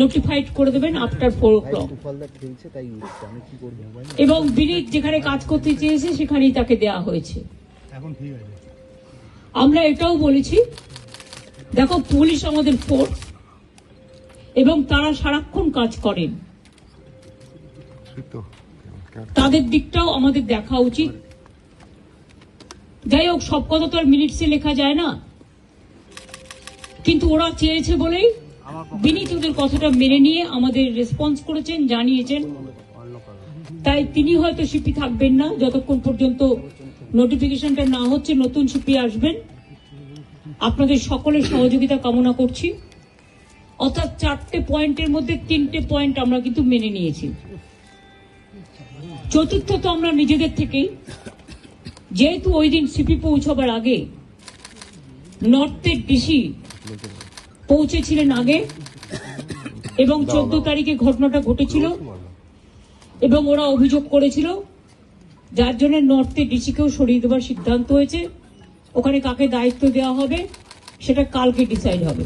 Notified করে দেবেন after four o'clock তুফালদা খেলছে তাই উঠছে। আমি কি করব? এবং বিনীত যেখানে কাজ করতে চেয়েছে সেখানেই তাকে দেয়া হয়েছে। এখন ঠিক আছে আমরা এটাও বলেছি। দেখো পুলিশ আমাদের ফোর্স এবং তারা সারাক্ষণ কাজ করেন। তাদের দিকটাও আমাদের দেখা উচিত। যাই হোক সব কথা তো আর মিনিটসে লেখা যায় না। কিন্তু ওরা চেয়েছে বলেই বিনীত ওদের কথাটা মেনে নিয়ে আমাদের রেসপন্স করেছেন, জানিয়েছেন। তাই তিনি হয়তো সিপি থাকবেন না, যতক্ষণ পর্যন্ত নোটিফিকেশনটা না হচ্ছে, নতুন সিপি আসবেন। আপনাদের সকলের সহযোগিতা কামনা করছি। অর্থাৎ চারটে পয়েন্টের মধ্যে তিনটে পয়েন্ট আমরা কিন্তু মেনে নিয়েছি। চতুর্থ তো আমরা নিজেদের থেকেই। যেহেতু ওই দিন সিপি পৌঁছবার আগে নর্থের ডিসি পৌঁছেছিলেন আগে এবং চোদ্দ তারিখে ঘটনাটা ঘটেছিল এবং ওরা অভিযোগ করেছিল যার জন্য নর্থে ডিসিকেও সরিয়ে দেওয়ার সিদ্ধান্ত হয়েছে। ওখানে কাকে দায়িত্ব দেওয়া হবে সেটা কালকে ডিসাইড হবে।